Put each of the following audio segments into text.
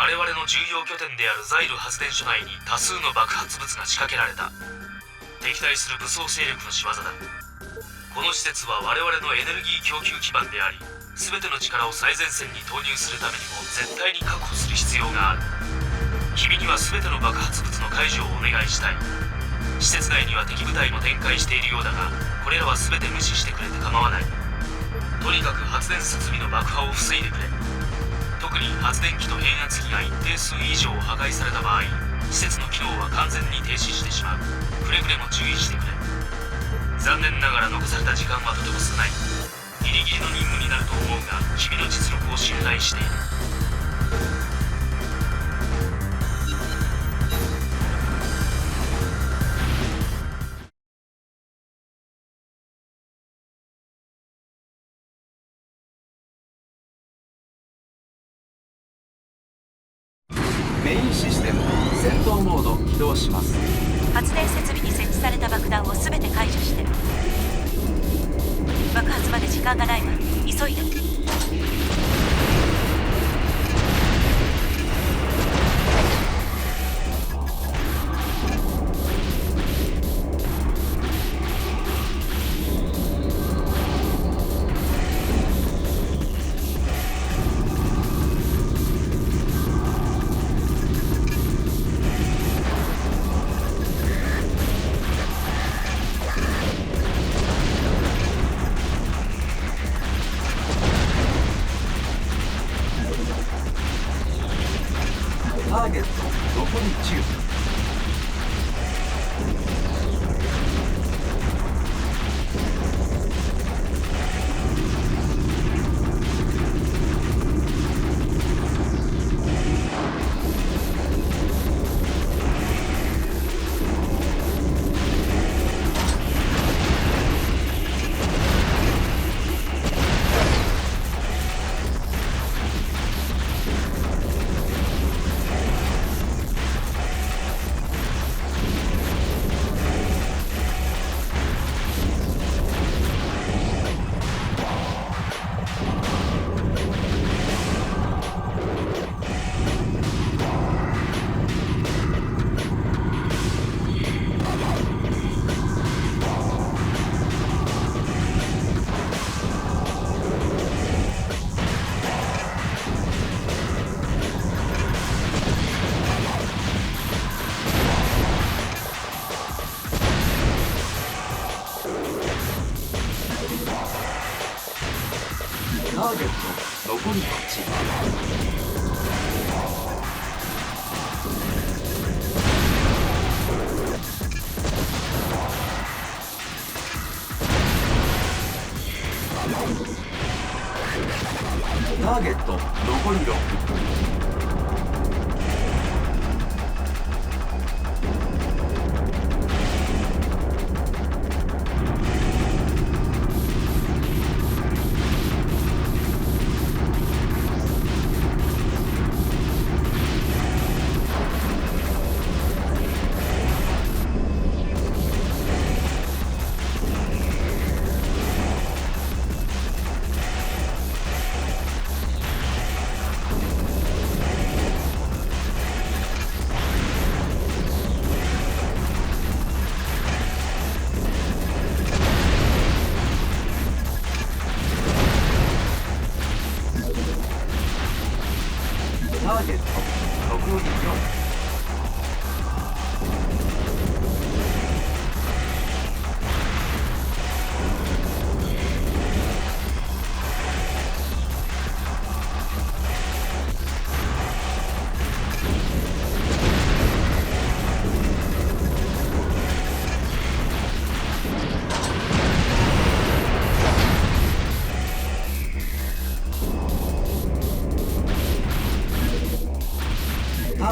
我々の重要拠点であるザイル発電所内に多数の爆発物が仕掛けられた。敵対する武装勢力の仕業だ。この施設は我々のエネルギー供給基盤であり全ての力を最前線に投入するためにも絶対に確保する必要がある。君には全ての爆発物の解除をお願いしたい。施設内には敵部隊も展開しているようだがこれらは全て無視してくれて構わない。とにかく発電設備の爆破を防いでくれ。特に発電機と変圧器が一定数以上破壊された場合施設の機能は完全に停止してしまう。くれぐれも注意してくれ。残念ながら残された時間はとても少ない。ギリギリの任務になると思うが君の実力を信頼している。メインシステム戦闘モード起動します。発電設備に設置された爆弾を全て解除して爆発まで時間がないわ。急いで。ターゲット残り8ターゲット残り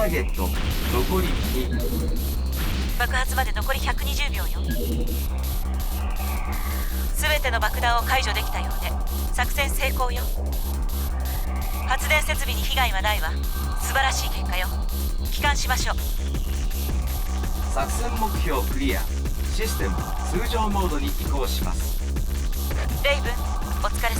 ーゲット残り2爆発まで残り120秒よ。全ての爆弾を解除できたようで作戦成功よ。発電設備に被害はないわ。素晴らしい結果よ。帰還しましょう。作戦目標クリア。システム通常モードに移行します。レイブンお疲れ